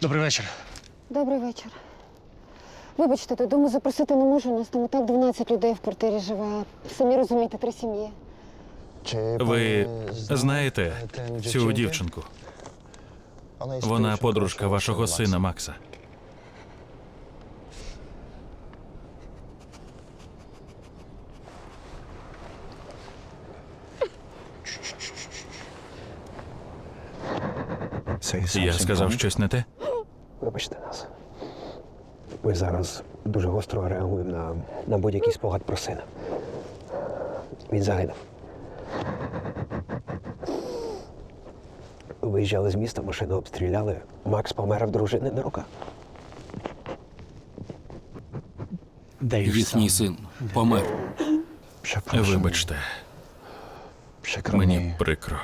Добрий вечір. Добрий вечір. Вибачте, додому запросити не можу. У нас там і так 12 людей в квартирі живе. Самі розумієте, три сім'ї. Ви знаєте цю дівчинку? Вона подружка вашого сина Макса. Я сказав щось не те? Вибачте нас. Ми зараз дуже гостро реагуємо на, на будь-який спогад про сина. Він загинув. Виїжджали з міста, машину обстріляли. Макс помер в дружини на руках. Їхній син помер. Вибачте, мені прикро.